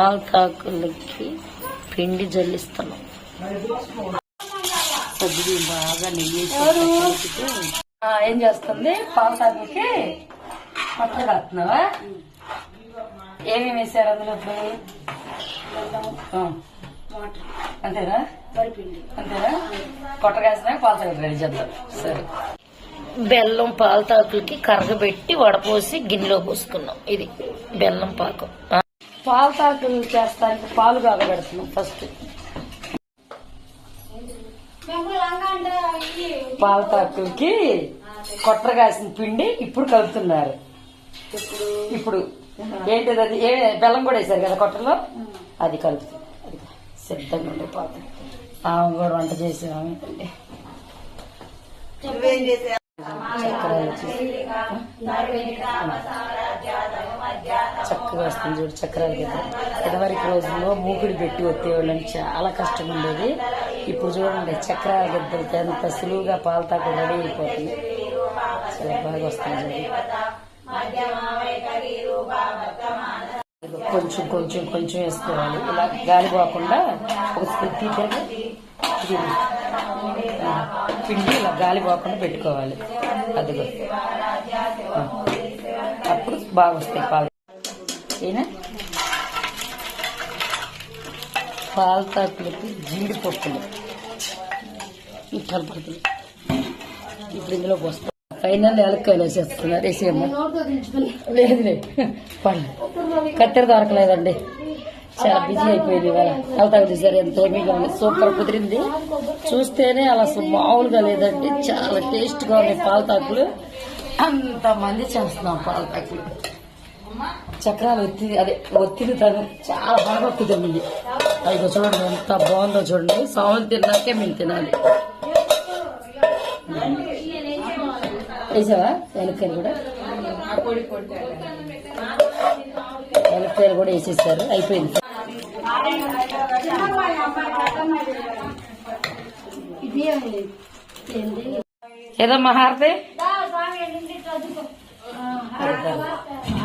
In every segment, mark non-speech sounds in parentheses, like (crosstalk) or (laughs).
ఆల్తాకులకి పిండి జల్లిస్తున్నాం. బాగా నెయ్యి ఏం చేస్తుంది? పాలతాకులకి పచ్చడి కాస్తున్నావా ఏమేమి వేసారు అందులో. అంతేనా? అంతేనా? కొట్టగాసిన పాలతాకు రెడీ చేద్దాం. సరే. బెల్లం పాలతాకులకి కరగబెట్టి వడపోసి గిన్నెలో పోసుకున్నాం. ఇది బెల్లం పాకం. పాలతాకులు చేస్తానికి పాలు కాగబెడుతున్నాం ఫస్ట్ పాలతాకులకి కొట్టగాసిన పిండి ఇప్పుడు కలుపుతున్నారు. ఇప్పుడు ఏంటిది అది? ఏ బెల్లం కూడా వేశారు కదా కొట్టలో? అది కలుపుతుంది అది సిద్ధంగా ఉండే పాత ఆమె కూడా వంట చేసాము చక్కెర. చక్కగా వస్తుంది చూడు చక్రాలు కదా ఇదివరకు రోజుల్లో మూకుడు పెట్టి వచ్చేవాళ్ళని చాలా కష్టం ఉండేది ఇప్పుడు చూడండి చక్రాల గిద్దలకి ఎంత సులువుగా పాలతాకు రెడీ అయిపోతుంది. చాలా బాగా వస్తుంది చూడు. కొంచెం కొంచెం కొంచెం వేసుకోవాలి. ఇలా గాలి పోకుండా ఒక పిండి ఇలా గాలి పోకుండా పెట్టుకోవాలి. అదిగో. అప్పుడు బాగా వస్తాయి పాలు. ఏనా పాలతాకులకి జీడిపప్పులు ఈ కలపడుతుంది ఇప్పుడు ఇందులో పోస్తాం. ఫైనల్ ఎలక్కాయలు వేసేస్తున్నారు వేసేమో లేదు లేదు. పళ్ళు. కత్తెర దొరకలేదండి. చాలా బిజీ అయిపోయింది ఇవాళ. కలతాకు చూసారు ఎంత ఏమీగా ఉంది. సూపర్ కుదిరింది. చూస్తేనే అలా మామూలుగా లేదండి. చాలా టేస్ట్గా ఉన్నాయి పాలతాకులు అంతమంది చేస్తున్నాం పాలతాకులు చక్రాలు ఒత్తి అదే ఒత్తిడి తను చాలా బాగా కుదిరింది అదిగో చూడండి ఎంత బాగుందో చూడండి. సాములు తిన్నాకే మేము తినాలి. వేసావా? ఎలక్కాయలు కూడా? ఎలక్కాయలు కూడా వేసేసారు. అయిపోయింది.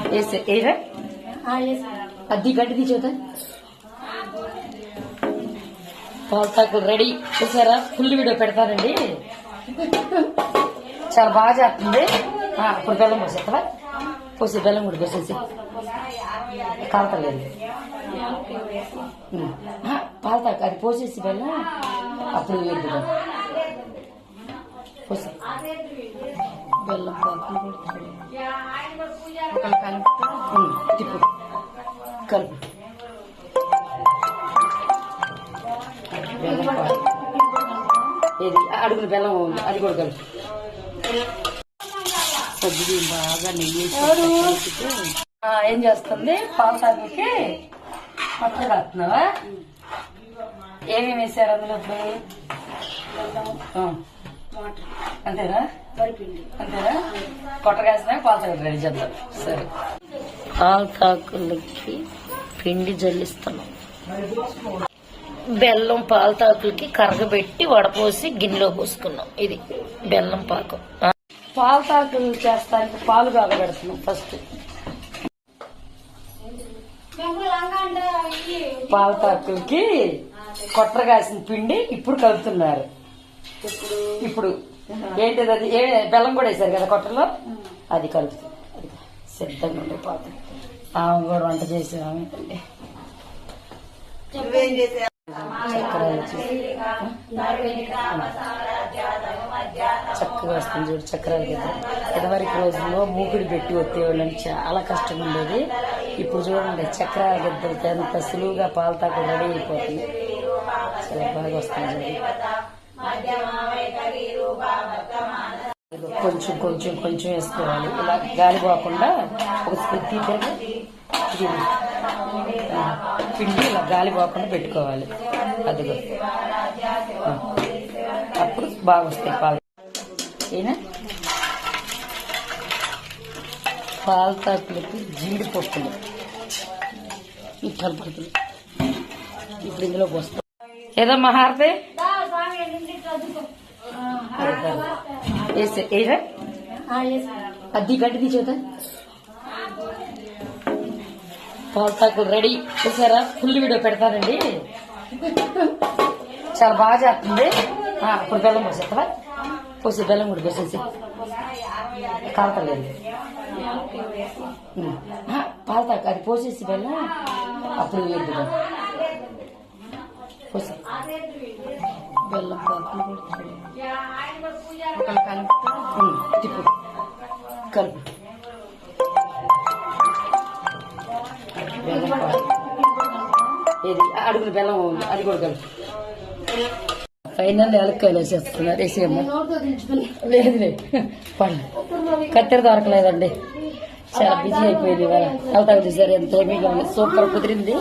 ఏదో మహారతి వేసే ఏరా అద్ది గడ్డి తీసేదా పాలతాకు రెడీ చూసారా ఫుల్ వీడియో పెడతానండి. చాలా బాగా చేస్తుంది. ఆ, ఇప్పుడు బెల్లం పోసేస్తావా పోసి బెల్లం కూడా పోసేసి. కాలతలేదు పాలతాకు అది పోసేసి బెల్లం. అప్పుడు వేద్దు పోసి. బెల్లం పాకు తిప్పు కలుపు బెల్లం పాకు ఏది అడుగున బెల్లం ఉంది అది కూడా కలుపు సబ్బుది బాగా నెయ్యి ఏం చేస్తుంది పాలతాకులకి పచ్చడి కాస్తున్నావా ఏమేమి వేసారు అందులో. అంతేనా? అంతేనా? కొట్టగాసిన పాలతాకు రెడీ చేద్దాం. సరే. పాలతాకులకి పిండి జల్లిస్తున్నాం బెల్లం పాలతాకులకి కరగబెట్టి వడపోసి గిన్నెలో పోసుకున్నాం. ఇది బెల్లం పాకం. పాలతాకులు చేస్తానికి పాలు కాగబెడుతున్నాం ఫస్ట్. పాలతాకులకి కొట్టగాసిన పిండి ఇప్పుడు కలుపుతున్నారు. ఇప్పుడు (laughs) ఏంటిది అది? ఏ బెల్లం కూడా వేశారు కదా కొట్టలో? అది కలుపుతుంది అది సిద్ధంగా ఉండే పాత్ర ఆమె కూడా వంట చేసాము. చక్కగా వస్తుంది చూడు చక్రాలు కదా. ఇదివరకు రోజుల్లో మూకుడు పెట్టి వచ్చేవాళ్ళని చాలా కష్టం ఉండేది. ఇప్పుడు చూడండి చక్రాల గిద్దలకి ఎంత సులువుగా పాలతాకు రెడీ అయిపోతుంది. చాలా బాగా వస్తుంది చూడు. కొంచెం కొంచెం కొంచెం వేసుకోవాలి. ఇలా గాలి పోకుండా ఒక తీసాక పిండి ఇలా గాలి పోకుండా పెట్టుకోవాలి. అదిగో. అప్పుడు బాగా వస్తాయి పాలు. ఏనా? పాలతాకులకి జీడిపప్పులు. ఈ కలపడుతుంది ఇప్పుడు ఇందులో పోస్తాం ఏదో మహారతి వేసే ఏరా అద్ది గడ్డి తీసేదా పాలతాకులు రెడీ చూసారా ఫుల్ వీడియో పెడతానండి చాలా బాగా చేస్తుంది ఆ, ఇప్పుడు బెల్లం పోసేస్తావా పోసి బెల్లం కూడా పోసేసి కాలతలేదు ఉమ్. పాలతాకు అది పోసేసి బెల్లం అప్పుడు వేద్దు పోసి బెల్లం పాకం కూడా కలుపుతా తిప్పు కలుపు బెల్లం పాలు ఇది అడుగులు బెల్లం అది కూడా కలుపు ఫైనల్ ఎలక్కాయలు వేసేస్తున్నారు. వేసేయమ్మ. లేదు లేదు. పడ కత్తెర దొరకలేదండి. చాలా బిజీ అయిపోయింది ఇవాళ. వెళ్తాకు చూసారు ఎంత హెమీగా ఉంది సూపర్ కుదిరింది?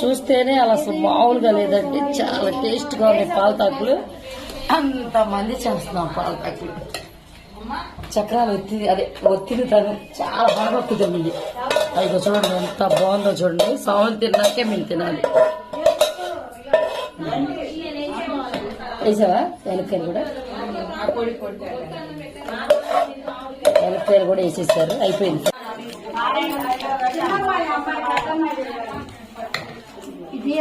చూస్తేనే అలా అసలు మామూలుగా లేదండి. చాలా టేస్ట్గా ఉన్నాయి పాలతాకులు అంతమంది చేస్తున్నాం పాలతాకులు చక్రాలు ఒత్తి అదే ఒత్తిడి తను చాలా బాగా కుదిరింది. అయితే చూడండి ఎంత బాగుందో చూడండి. సాములు తిన్నాకే మేము తినాలి. వేసావా? ఎలక్కాయలు కూడా? ఎలక్కాయలు కూడా వేసేసారు. అయిపోయింది. ఇది